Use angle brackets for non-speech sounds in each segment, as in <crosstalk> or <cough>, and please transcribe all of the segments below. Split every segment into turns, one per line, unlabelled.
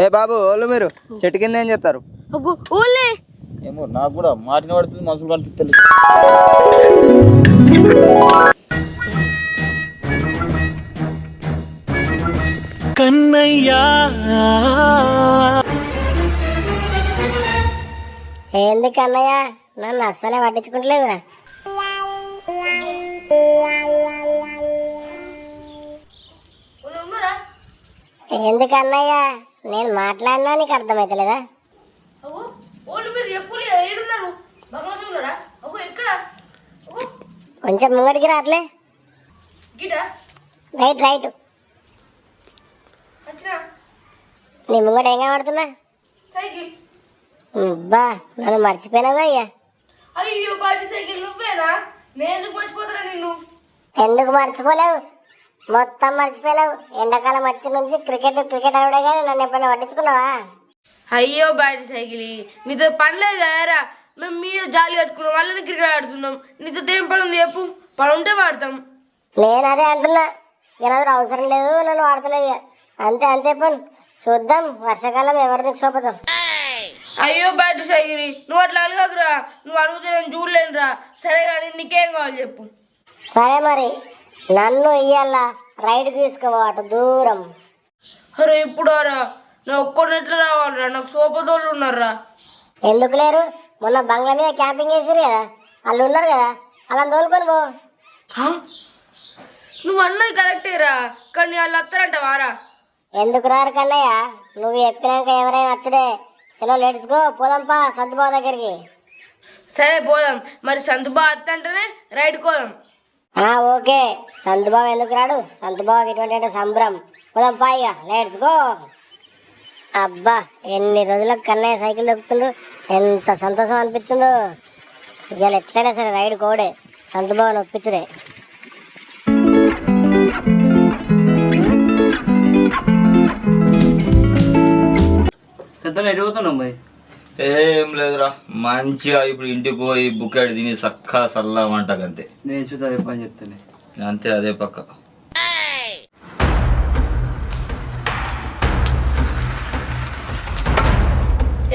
ఏ బాబు వాళ్ళు మీరు. చెట్టు కింద ఏం చేస్తారు?
ఏమో నాకు కూడా మాటిన పడుతుంది మనుషులు కనిపిస్తుంది
ఎందుకు అన్నయ్య నన్ను అస్సలే పట్టించుకుంటలేవు ఎందుకు అన్నయ్య నేను మాట్లాడినా నీకు
ఎక్కడ?
కొంచెం ముంగడికి రాట్లే రైట్ రైట్. నీ ముంగట ఏం కనబడుతున్నా? అబ్బా నన్ను మర్చిపోయినావా అయ్యా?
అయ్యో బాటి సైకిల్ నువ్వేనా? నేను ఎందుకు మర్చిపోతారా నిన్ను?
ఎందుకు మర్చిపోలేవు? మొత్తం మర్చిపోలేవు ఎండాకాలం వచ్చి నుంచి క్రికెట్ క్రికెట్ ఆవిడే కానీ నన్ను ఎప్పుడైనా పట్టించుకున్నావా?
అయ్యో బాటి సైకిల్. నీతో పనిలేదు కదరా. మేము మీద జాలి కట్టుకున్నాం వాళ్ళని క్రికెట్ ఆడుతున్నాం. నీతో ఏం పని ఉంది చెప్పు. పని ఉంటే వాడతాం.
నేను అదే అంటున్నా. ఏనాದರೂ అవసరం లేదు నన్ను వాడతలేదు. అంతే అంతే పని. చూద్దాం వర్షాకాలం ఎవరిని చూపుతాం
అయ్యో బాటి సైకిల్. నువ్వు అట్లా అడగకురా నువ్వు అడిగితే నేను చూడలేనురా. సరే కానీ నీకేం కావాలి చెప్పు.
సరే మరి. నన్ను ఇయ్యాల. రైడ్ తీసుకోవా అటు దూరం.
అరే ఇప్పుడు రా నేను ఒక్కడిని ఎట్లా రావాలిరా? నాకు సోపతోళ్ళు ఉన్నారా
ఎందుకు లేరు? మొన్న బంగ్లా మీద క్యాంపింగ్ చేసారు కదా. వాళ్ళు ఉన్నారు కదా. అలా తోలుకొని పో.
హా? నువ్వు అన్నది కరెక్టేరా కానీ వాళ్ళు వస్తారంట వారా.
ఎందుకు రారు కన్నయ్య? నువ్వు చెప్పినాక ఎవరైనా వచ్చుడే. చలో లెట్స్ గో పోదాంపా సంతబాబు దగ్గరికి.
సరే పోదాం. మరి సంతుబా అత్తంటేనే రైడ్ కోదాం
ఓకే. సంతబాబు ఎందుకు రాడు? సంతబాబుకి ఇటువంటి అంటే సంబరం. పోదాం పాయిగా లెట్స్ గో అబ్బా ఎన్ని రోజులకు కన్నయ్య సైకిల్ దొక్కుతుండు? ఎంత సంతోషం అనిపిస్తుందో. ఇవాళ ఎట్లయినా సరే రైడ్ కోడే. సంతబాబుని ఒప్పించుడే.
పెద్దలు ఎటు మరి?
ఏం లేదురా మంచిగా ఇప్పుడు ఇంటికి పోయి బుక్కెట్ తిని చక్కగా చల్ల వంటకంతే
నేను చూస్తా రేపు పని చెప్తాను
అంతే అదే పక్క.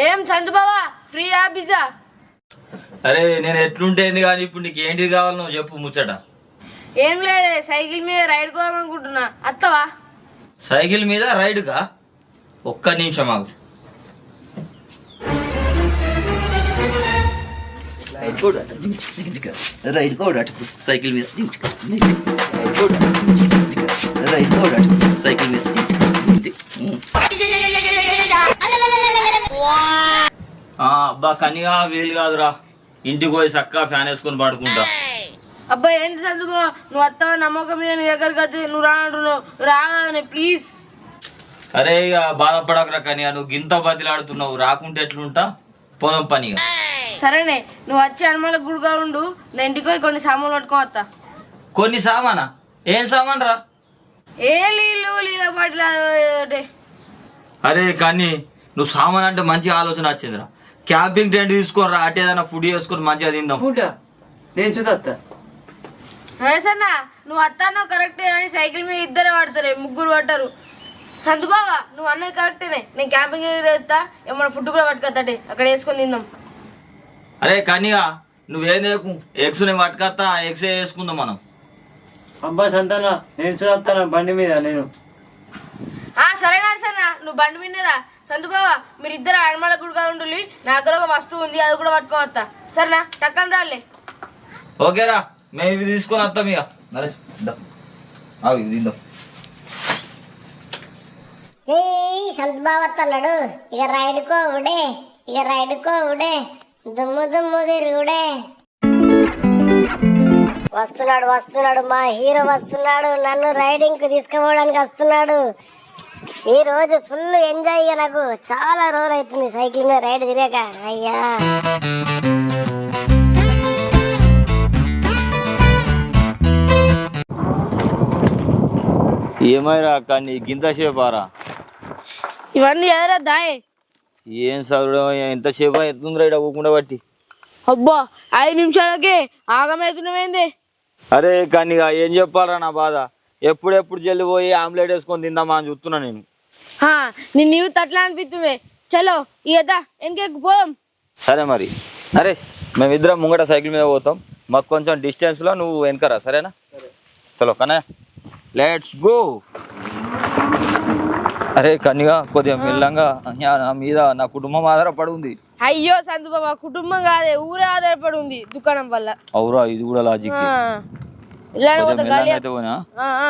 ఏం సంతుబావా ఫ్రీయా బిజా
అరే నేను ఎట్లుంటేంది కానీ ఇప్పుడు నీకు ఏంటిది కావాలి నువ్వు చెప్పు ముచ్చట.
ఏం లేదే సైకిల్ మీద రైడ్ కోదాం అనుకుంటున్నా. అత్తవా?
సైకిల్ మీద రైడ్గా ఒక్క నిమిషం ఆగు. రైడ్ కూడా రైడ్ కూడా సైకిల్ మీద రైడ్ కూడా సైకిల్ మీద ఆ, అబ్బా కనిగా వీలు కాదురా ఇంటికి పోయి చక్కగా ఫ్యాన్ వేసుకొని పడుకుంటా
అబ్బా ఏంటి సంతుబావా నువ్వు వస్తావా నమ్మకం మీద నీ దగ్గరికి వస్తే నువ్వు రా అంటున్నావు రాగానే ప్లీజ్
అరే ఇక బాధపడకరా కనిగా నువ్వు గింత బతిలాడుతున్నావు రాకుంటే ఎట్లుంటా పోదాం పనిగా
సరేనే నువ్వు వచ్చి హనుమాల గుడిగా ఉండు నేను ఇంటికి పోయి కొన్ని సామాన్లు పట్టుకొని వస్తా.
కొన్ని సామానా? ఏం సామాన్ రా?
ఏ నీళ్ళు నీళ్ళ పట్ల
అరే కానీ నువ్వు సామాన్ అంటే మంచి ఆలోచన వచ్చిందిరా క్యాంపింగ్ టెంట్ తీసుకొని రా అటు ఏదైనా ఫుడ్ చేసుకొని మంచిగా తిందాం.
ఫుడ్? నేను చూస్తా
రేసన్న నువ్వు వస్తానో కరెక్టే కానీ సైకిల్ మీద ఇద్దరే పడతారే ముగ్గురు పడతారు సంతుకోవా నువ్వు అన్నది కరెక్టేనే నేను క్యాంపింగ్ చేస్తా ఏమన్నా ఫుడ్ కూడా పట్టుకొస్తాడే అక్కడ వేసుకొని తిందాం.
అరే కనిగా నువ్వేం చేయకు. ఎగ్స్ నేను పట్టుకొస్తా ఎగ్స్ వేసుకుందాం మనం.
అబ్బా సంతాన నేను చూస్తాను బండి మీద నేను.
ఆ సరే నరసన్న నువ్వు బండి విన్నరా సంతుబావా మీరు ఇద్దరు హనుమాల గుడిగా ఉండు నా దగ్గర ఒక వస్తువు ఉంది అది కూడా పట్టుకొని వస్తా సరేనా? టక్కన రాలే.
ఓకేరా మేము ఇవి తీసుకొని వస్తాం ఇక. నరేష్ దా. ఆగు, ఇది తిందాం.
ఏ సంతబాబు వస్తున్నాడు ఇక రైడ్ ఉడే ఇక రైడ్ ఉడే దుమ్ము దుమ్ము తిరుగుడే. వస్తున్నాడు వస్తున్నాడు మా హీరో వస్తున్నాడు. నన్ను రైడింగ్కు తీసుకుపోవడానికి వస్తున్నాడు. ఈ రోజు ఫుల్ ఎంజాయ్గా నాకు. చాలా రోజులు అవుతుంది సైకిల్ మీద రైడ్ తిరిగాక. అయ్యా.
ఏమైరా కానీ గింత సేపారా
ఇవన్నీ ఎదరా దాయే?
ఏం చదువు ఎంతసేపు ఎత్తుందిరా ఇక్కడ ఊకుండా బట్టి?
అబ్బా ఐదు నిమిషాలకే ఆగమవుతున్నామేంది
అరే కానీ ఇక ఏం చెప్పాలరా నా బాధ? ఎప్పుడెప్పుడు జల్ది పోయి ఆమ్లెట్ వేసుకొని తిందామా అని చూస్తున్నా నేను.
హా, నిన్ను యూత్ అట్లా అనిపిస్తుంది చలో ఇక వెనకెక్కు పోదాం.
సరే మరి. అరే మేమిద్దరం ముంగట సైకిల్ మీద పోతాం. మాకు కొంచెం డిస్టెన్స్లో నువ్వు వెనకరా సరేనా? చలో కన్నయ్య. లెట్స్ గో అరే కన్నిగా కొద్దిగా మెల్లంగా అయ్యా, నా మీద నా కుటుంబం ఆధారపడి ఉంది
అయ్యో సంతు బాబా కుటుంబం కాదే ఊరే ఆధారపడి ఉంది దుకాణం వల్ల.
అవురా ఇది కూడా లాజిక్ పోనా?
ఆ, ఆ.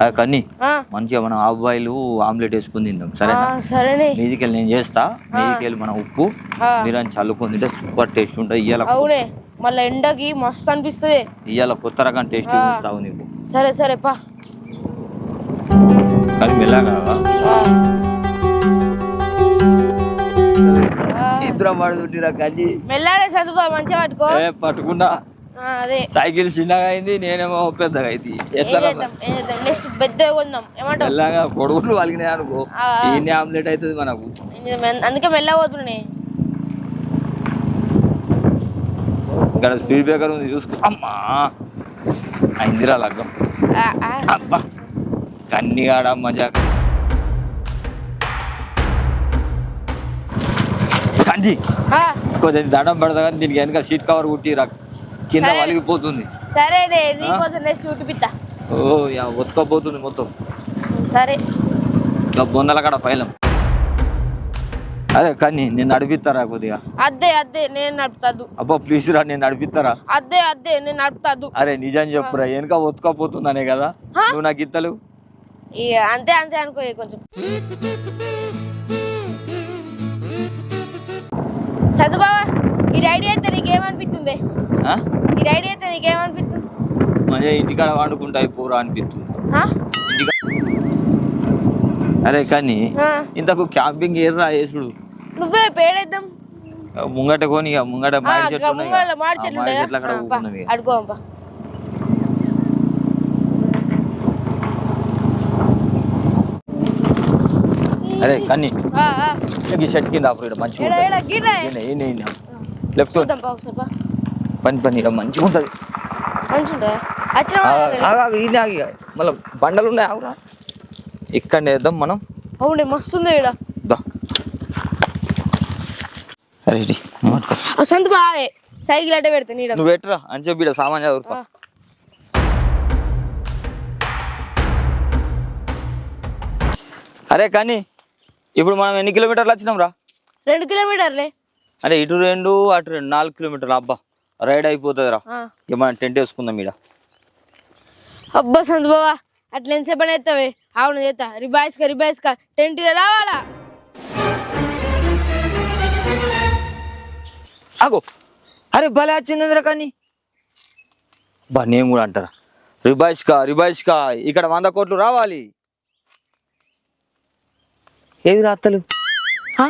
ఆ, కన్ని
ఆ,
మంచిగా మనం అబ్బాయిలు ఆమ్లెట్ వేసుకుని తిందాం సరేనా?
సరేనే.
మీదికెళ్ళి నేను చేస్తా మీదికెళ్ళి మన ఉప్పు
ఆ.
మీరు చల్లుకొని తింటే సూపర్ టేస్ట్ ఉంటుంది ఇవాళ
అవునే. మళ్ళీ ఎండకి మస్తు అనిపిస్తుంది.
ఇవాళ కొత్త రకం టేస్ట్. చూస్తావు నీకు.
సరే సరే పా.
కానీ మెల్లగా ఇద్దరం పడుతుంటిరా
మెల్లనే సంతు బాబా మంచిగా పట్టుకో.
పట్టుకున్నా.
అదే.
సైకిల్ చిన్నగా అయింది నేనేమో పెద్దగా అయింది. ఎట్లా
నెక్స్ట్ పెద్దగా కొందాం. ఏమంటావు?
మెల్లగా పొడుగులు వలిగినాయి అనుకో. ఈయన ఆమ్లెట్ అవుతుంది మనకు?
అందుకే మెల్లగా పోతున్నాయి
ఇక్కడ స్పీడ్ బ్రేకర్ ఉంది చూసుకో. అమ్మా! అయిందిరా లగ్గం. అబ్బా! కన్నిగాడ మజాక్. కంది కొంచెం దండం పడతా కానీ దీనికి వెనక సీట్ కవర్ కుట్టి రా. కింద
సరే.
వలిగిపోతుంది.
నెక్స్ట్ చూపిస్తా
ఓ ఒత్తుకపోతుంది మొత్తం.
సరే.
ఇంకా బొందల కాడ పైలం. అదే కానీ నేను నడిపిస్తారా కొద్దిగా?
అద్దే అద్దే నేను నడుపుతాదు.
అబ్బా ప్లీజ్ రా నేను నడిపిస్తారా?
అద్దే అద్దే నేను నడుపుతాదు.
అరే నిజం చెప్పురా వెనక ఒత్తుకపోతుందనే కదా? నువ్వు నాకు ఇత్తలు
అంతే అంతే అనుకో కొంచెం. చదువుబావా ఈ ఐడియా అయితే నీకేమనిపిస్తుంది?
ఆ?
ఈ ఐడియా అయితే నీకేమనిపిస్తుంది?
మంచిగా ఇంటికాడ వండుకుంటా అయిపోరా అనిపిస్తుంది. అరే కానీ ఇంతకు క్యాంపింగ్ ఏర్రా యేసుడు
నువ్వే పేడేద్దాం.
ముంగట కొని ముంగట మాడి చెట్లు
చెట్లు ఉంటాయా?
చెట్లు అక్కడ
పా
అరే కన్ని.
ఆ, ఆ.
ఈ షర్ట్ కింద ఆపు ఇక్కడ మంచిగా. లెఫ్ట్ పని పని ఇక్కడ మంచిగా ఉంటుంది. మళ్ళీ బండలు ఉన్నాయి ఆగురా. ఇక్కడ వేద్దాం మనం.
అవునే మస్తుంది ఇక్కడ
పట్టుకో.
సంత బావే. సైకిల్ అట్టే పెడతా నీడ.
నువ్వు ఎట్టురా అని చెప్పి సామాన్ చదువుతా. అరే కానీ ఇప్పుడు మనం ఎన్ని కిలోమీటర్లు వచ్చినాం రా?
రెండు కిలోమీటర్లే.
అరే ఇటు రెండు అటు రెండు నాలుగు కిలోమీటర్లు అబ్బా. రైడ్ అయిపోతుంది రా. ఇక మనం టెంట్ వేసుకుందాం ఈడ.
అబ్బా సంత బావా అట్లా ఎంతసేపు అవును చేస్తా రిబాయిస్కా రిబాయిస్కా టెంట్ రావాలా?
ఆగో. అరే భలే వచ్చిందిరా కానీ బా నేను కూడా అంటారా? రిబాయిష్కా రిబాయిష్కా ఇక్కడ వంద కోట్లు రావాలి. ఏది రాత్తలు
ఆ?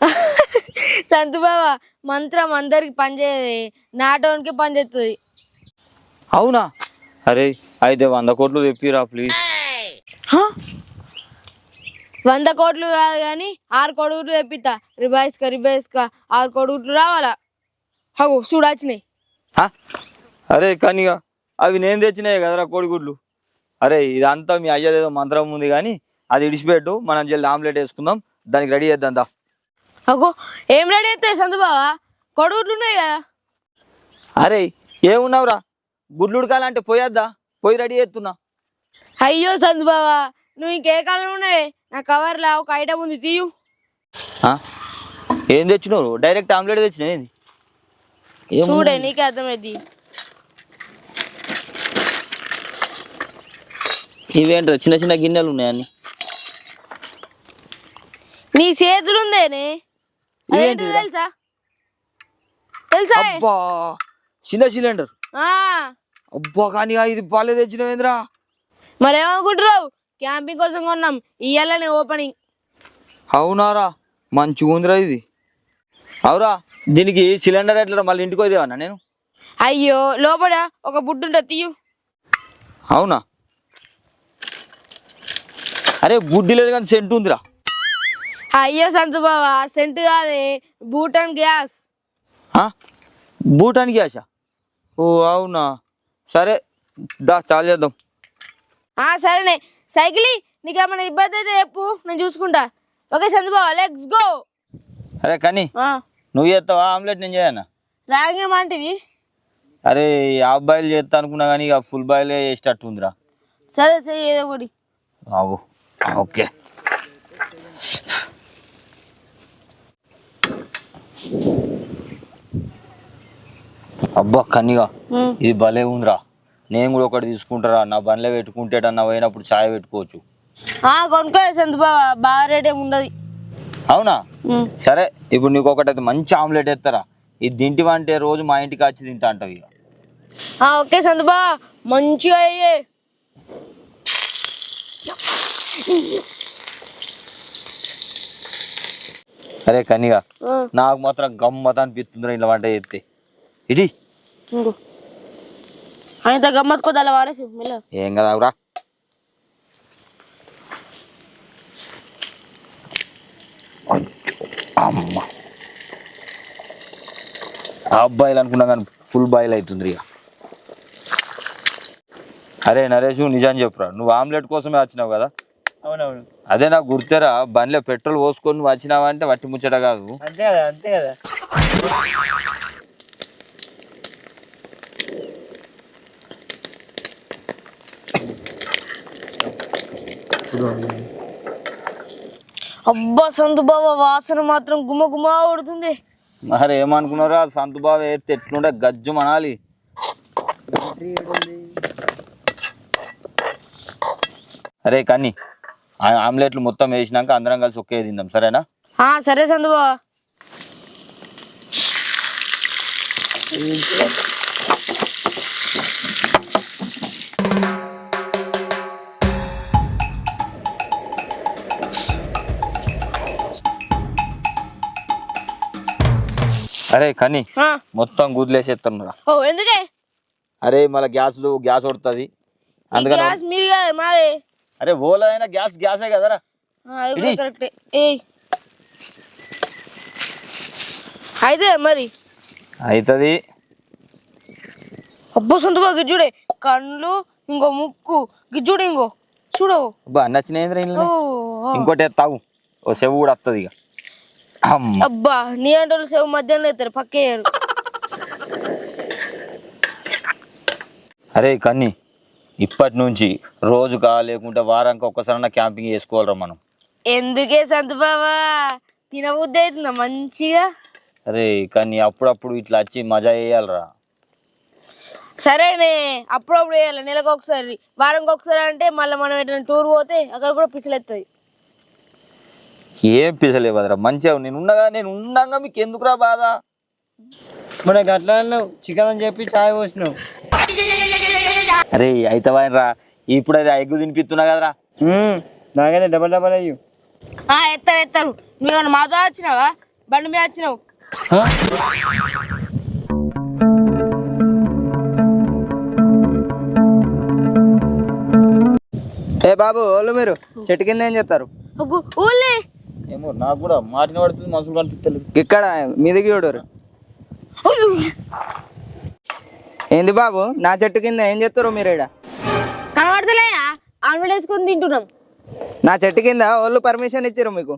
<laughs> సంతు బావా మంత్రం అందరికి పనిచేయదు నాటోనికి పనిచేస్తుంది
అవునా? అరే అయితే వంద కోట్లు తెప్పిరా ప్లీజ్.
హ? వంద కోట్లు కాదు కానీ ఆరు కొడుకులు తెప్పిస్తా రిబాయిస్కా రిబాయిస్కా ఆరు కొడుకులు రావాలా? హగు చూడాచినాయి
అరే కనిగా అవి నేను తెచ్చినాయి కదరా కోడిగుడ్లు. అరే ఇదంతా మీ అయ్యదేదో మంత్రం ఉంది కానీ అది ఇడిచిపెట్టు మనం జల్లి ఆమ్లెట్ వేసుకుందాం దానికి రెడీ చేద్దాం దా.
అగో ఏం రెడీ అవుతాయి సంతు బావా ఉన్నాయి కదా.
అరే ఏమున్నావురా? గుడ్లు ఉడకాలంటే పోయేద్దా? పోయి రెడీ చేస్తున్నా.
అయ్యో సంతు బావా నువ్వు ఇంకే కాలం ఉన్నాయి నా కవర్లో ఒక ఐటమ్ ఉంది తీయు.
ఆ? ఏం తెచ్చినావు? డైరెక్ట్ ఆమ్లెట్ తెచ్చినా ఏంది?
చూడే నీకే అర్థమైంది.
ఇవేంట్రా చిన్న చిన్న గిన్నెలు ఉన్నాయని
నీ చేతులు ఉందేనే? తెలుసా? తెలుసా?
అబ్బా చిన్న సిలిండర్.
ఆ,
అబ్బా కానీ ఇది బాలే తెచ్చినవేంద్రా
మరేమనుకుంటున్నావు? క్యాంపింగ్ కోసం కొన్నాం. ఇయ్యాలనే ఓపెనింగ్.
అవునారా మంచిగా ఉందిరా ఇది. అవురా. దీనికి సిలిండర్ ఎట్లా మళ్ళీ ఇంటికి పోదేవన్నా నేను?
అయ్యో లోపల ఒక బుడ్డు ఉంటుంది తీయు.
అవునా? అరే బుడ్డి లేదు కానీ సెంటు ఉందిరా.
అయ్యో సంతు బావా సెంటు కాదే బూటన్ గ్యాస్?
భూటానికి ఆశ ఓ అవునా? సరే దా చాలు చేద్దాం.
సరేనే. సైకిల్ నీకు ఏమైనా ఇబ్బంది అయితే చెప్పు నేను చూసుకుంటా. Okay Chandrababu let's go.
అరే కానీ. నువ్వు చేస్తావా ఆమ్లెట్ నేను చేయనా?
రాగేమంటివి.
అరే హాఫ్ బాయిల్ చేస్తా అనుకున్నా కానీ ఇక ఫుల్ బాయిల్ చేసేటట్టు ఉందిరా
సరే సరే ఏదో ఒకటి.
బాబు ఓకే. అబ్బా కన్నిగా. ఇది భలే ఉందిరా. నేను కూడా ఒకటి తీసుకుంటారా? నా బండ్లో పెట్టుకుంటేటన్నా పోయినప్పుడు ఛాయ్ పెట్టుకోవచ్చు.
కొనుక్కో బాగా రేట్ ఏమి ఉండదు
అవునా. సరే ఇప్పుడు నీకు ఒకటి అయితే మంచి ఆమ్లెట్ ఎత్తారా? ఇది తింటివంటే రోజు మా ఇంటికి వచ్చి తింటా అంటావు ఇక.
ఆ ఓకే చంద్రబాబు మంచిగా అయ్యే.
అరే కన్నిగా
ఆ,
నాకు మాత్రం గమ్మత అనిపిస్తుందిరా ఇలా వంట చేస్తే. ఇది
ఇంకో. ఆయన గమ్మత్ కొద్ది అలా వారేసి మెల్ల.
ఏం కదా రా అమ్మ. హాఫ్ బాయిల్ అనుకున్నా కానీ ఫుల్ బాయిల్ అవుతుంది ఇక. అరే నరేష్ నిజం చెప్పురా. నువ్వు ఆమ్లెట్ కోసమే వచ్చినావు కదా?
అవునవును.
అదే నాకు గుర్తెరా బండిలో పెట్రోల్ పోసుకొని నువ్వు వచ్చినావా అంటే వట్టి ముచ్చట కాదు.
అంతే కదా అంతే కదా.
అబ్బా సంతుబాబా వాసన మాత్రం గుమ గుమ కొడుతుంది.
మరి ఏమనుకున్నారా? సంతు బావ ఎత్తే ఎట్లుండే? గజ్జు మనాలి. అరే కన్ని ఆ ఆమ్లెట్లు మొత్తం వేసినాక అందరం కలిసి ఒకే తిందాం సరేనా?
ఆ సరే సంతుబాబా
అరే కన్ని
ఆ,
మొత్తం గుదిలేసేస్తున్నా
ఓ ఎందుకే?
అరే మళ్ళీ గ్యాస్ గ్యాస్ కొడుతుంది అందుకని
గ్యాస్ మీది కాదు మాదే.
అరే ఓలా అయినా గ్యాస్ గ్యాసే కదరా. ఇది?
కరెక్టే. అయితే మరి?
అవుతుంది
అబ్బో సంతుబాబు గిజ్జుడే కళ్ళు ఇంకో ముక్కు. గిజ్జుడు ఇంకో. చూడవు.
అబ్బా నచ్చినది
ఓ
ఇంకోటి తాగు. ఓ చెవు కూడా వస్తుంది ఇక.
అబ్బా నీ అంటే సేవ మధ్యాహ్నం ఎత్తారు పక్కేయరు
అరే కన్ని ఇప్పటి నుంచి రోజుకా లేకుంటే వారానికి ఒక్కసారైనా క్యాంపింగ్ చేసుకోవాలరా మనం.
ఎందుకే సంతు బాబా తినబుద్ధి అవుతుందా మంచిగా?
అరే కానీ అప్పుడప్పుడు ఇట్లా వచ్చి మజా చేయాలరా
సరేనే అప్పుడప్పుడు వేయాలి నెలకు ఒకసారి. వారంకి ఒకసారి అంటే మళ్ళీ మనం ఎటైనా టూర్ పోతే అక్కడ కూడా పిసిలెత్తాయి
ఏం పిసలేవు కదరా మంచిగా నేను ఉండగా నేను ఉండగా మీకు ఎందుకురా బాధ?
మనకి అట్లా అన్నావు చికెన్ అని చెప్పి చాయ్ పోసినావు.
అరే అయితే రా ఇప్పుడు అది ఎగ్గు తినిపిస్తున్నా కదరా.
నాకైతే డబల్ డబల్ అయ్యు.
ఆ, ఎత్తారు ఎత్తారు. నువ్వు మాతో వచ్చినావా? బండి మీద వచ్చినావు.
ఏ బాబు వాళ్ళు మీరు. చెట్టు కింద ఏం చేస్తారు?
ఊళ్ళే.
ఏమో నాకు కూడా మాటిన పడుతుంది మనుషులు కనిపిస్తలేదు.
ఇక్కడ మీదికి చూడరు ఏంది బాబు నా చెట్టు కింద ఏం చేస్తారు మీరు ఇక్కడ?
కనబడతలేదా? ఆమ్లెట్ వేసుకొని తింటున్నాం.
నా చెట్టు కింద వాళ్ళు పర్మిషన్ ఇచ్చారు మీకు?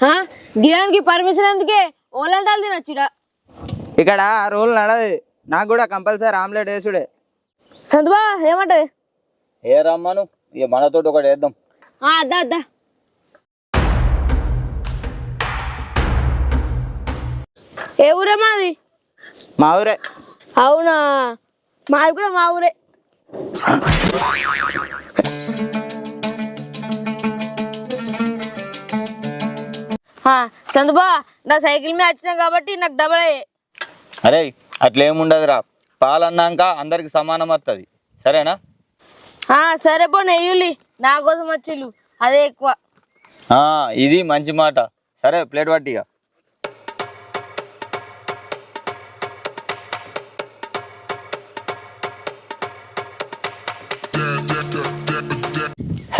ఆ, గిరానికి పర్మిషన్ ఎందుకే ఓలంటాలు తినొచ్చుడా.
ఇక్కడ ఆ రూల్ నడదు. నాకు కూడా కంపల్సరీ ఆమ్లెట్ వేసుడే.
సంతుబా ఏమంటావు?
ఏ రమ్మను? ఇక మనతోటి ఒకటి వేద్దాం.
ఆ, అద్దా అద్దా. ఏ ఊరే మాది?
మా ఊరే.
అవునా? మాది కూడా మా ఊరే. సంతుబా నా సైకిల్ మీద వచ్చినా కాబట్టి నాకు డబల్ అయ్యే.
అరే అట్లా ఏముండదురా పాలన్నాక అందరికి సమానం వస్తుంది సరేనా?
సరే పో నెయ్యులి. నా కోసం వచ్చిళ్ళు అదే ఎక్కువ.
ఇది మంచి మాట. సరే ప్లేట్ పట్టిగా.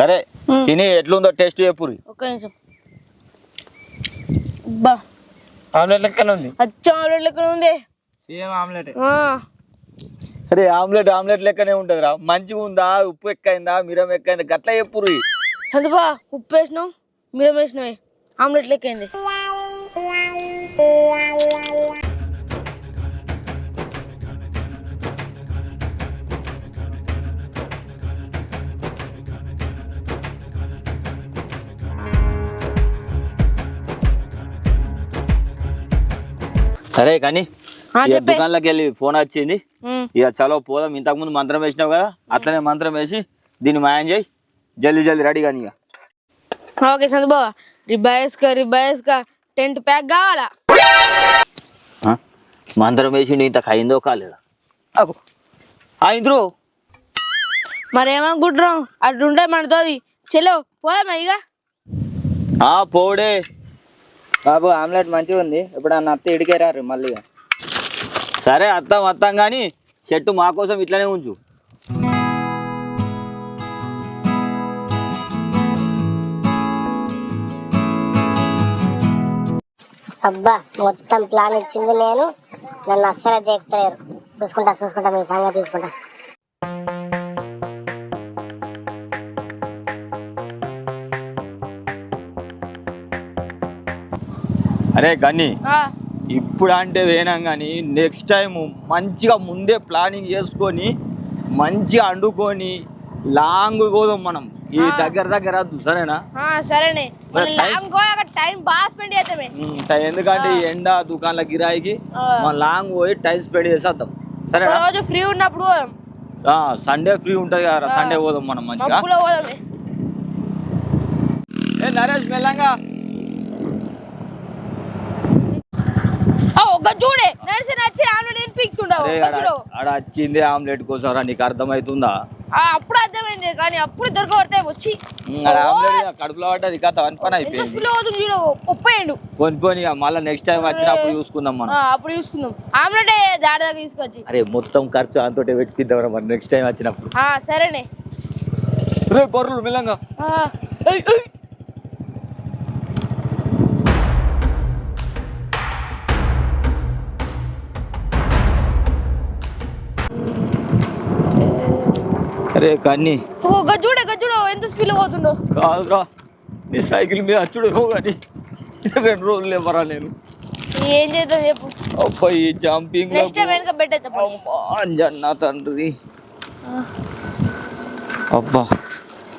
సరే తిని ఎట్లుందో టేస్ట్ చెప్పురి
ఒక్క నిమిషం. బా.
ఆమ్లెట్ లెక్కనే ఉంది.
అచ్చం ఆమ్లెట్ లెక్కన ఉంది.
Same omelette.
ఆ,
అరే ఆమ్లెట్ ఆమ్లెట్ లెక్కనే ఉంటుందిరా. మంచిగా ఉందా? ఉప్పు ఎక్కువైందా? మిరం ఎక్కువైందా? గట్ల చెప్పుర్రి
సందుబా ఉప్పు వేసినావు మిరం వేసినవే. ఆమ్లెట్ లెక్కింది.
సరే కానీ. దుకాణంలోకి వెళ్ళి ఫోన్ వచ్చింది. ఇక చలో పోదాం. ఇంతకుముందు మంత్రం వేసినావు కదా అట్లనే మంత్రం వేసి దీన్ని మాయం చేయి. జల్దీ జల్దీ రెడీ కానీ ఇక.
ఓకే సందుబావ రిబ్బా వేసుకో రిబ్బా వేసుకో టెంట్ ప్యాక్ కావాలా?
మంత్రం వేసి ఇంత అయిందో కాలేదా? అయింద్రు?
మరేమనుకుంటున్నాం అటు ఉంటే మనతోది. చెలో పోదామా ఇక?
ఆ పోడే
బాబు ఆమ్లెట్ మంచిగా ఉంది. ఇప్పుడు అన్న అత్త ఇడికేరారు మళ్ళీ.
సరే అత్తాం అత్తాం కానీ చెట్టు మా కోసం ఇట్లనే ఉంచు.
అబ్బా మొత్తం ప్లాన్ ఇచ్చింది నేను. నన్ను అస్సలే దేక్తలేరు. చూసుకుంటా చూసుకుంటా మీ సంగతి తీసుకుంటా
అరే గన్ని
ఆ,
ఇప్పుడు అంటే వేనాం కానీ నెక్స్ట్ టైం మంచిగా ముందే ప్లానింగ్ చేసుకొని మంచిగా వండుకొని లాంగ్ పోదాం మనం. ఈ దగ్గర దగ్గర వద్దు, సరేనా?
సరేనే.
టైం-
బాగా స్పెండ్ చేద్దామే.
ఎందుకంటే ఈ ఎండ దుకాణాల గిరాయికి. మనం లాంగ్ పోయి టైం స్పెండ్ చేసేద్దాం. సరేనా?
రోజు ఫ్రీ ఉన్నప్పుడు
సండే ఫ్రీ ఉంటుంది కదా సండే పోదాం మనం మంచిగా. ఏ నరేష్ మెల్లంగా.
ఆ, ఒక్క చూడే. నచ్చి ఆమ్లెట్ ఏం పీక్తుండవు?
అరే, ఆడ
చూడు.
ఆడ వచ్చింది ఆమ్లెట్ కోసం రా నీకు అర్థమవుతుందా
ఆ, అప్పుడు అర్థమైంది కానీ అప్పుడు దొరకబడతాయి వచ్చి
ఉమ్, ఆడ ఆమ్లెట్ కడుపులో పడ్డది కథ అని పని
ఎంత
అయిపోయింది.
స్పీడ్ అవుతుంది చూడు ఒప్పేయండు
కొని కొని మళ్ళీ నెక్స్ట్ టైం వచ్చినప్పుడు చూసుకుందాం మనం.
అప్పుడు చూసుకుందాం. ఆమ్లెట్ దాడి దాకా తీసుకొచ్చి.
అరే మొత్తం ఖర్చు అంతో పెట్టిద్దాం మరి నెక్స్ట్ టైం వచ్చినప్పుడు.
ఆ, సరేనే.
రే బొర్రలు మిల్లంగా.
ఆ, ఏయ్, ఏయ్.
అరే కన్ని
ఓ గజ్జుడే గజ్జుడు ఎంత స్పీడ్ పోతుండో.
కాదురా నీ సైకిల్ మీద అచ్చుడు కానీ. రెండు రోజులు ఇవ్వరా నేను.
ఏం చేద్దాం చెప్పు.
అబ్బా ఈ జంపింగ్
నెక్స్ట్ టైం వెనక
జన్న తండ్రి. అబ్బా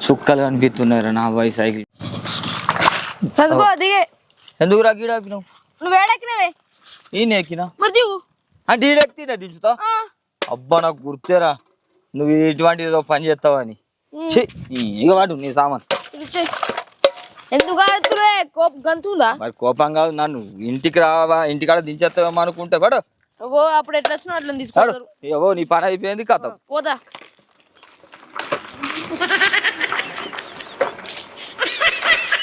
సుక్కలు కనిపిస్తున్నాయి నా బాయ్ సైకిల్.
చదువుకో దిగే.
ఎందుకు రా గీడ ఆపినావు
నువ్వు వేడెక్కినవే
ఈయన ఎక్కినా
మరి
అంటే ఈడెక్కినా దించుతా? అబ్బా నాకు గుర్తేరా నువ్వు ఇటువంటి ఏదో పని చేస్తావని. ఇక వాడు నీ సామాన్.
ఎందుకు కోపం గంతుందా
మరి కోపం కాదు నన్ను. ఇంటికి రావా ఇంటికాడ దించేస్తావేమో అనుకుంటే పడు.
అప్పుడు ఎట్లా వచ్చినా అట్లా
ఏవో నీ పని అయిపోయింది కథ.
పోదా.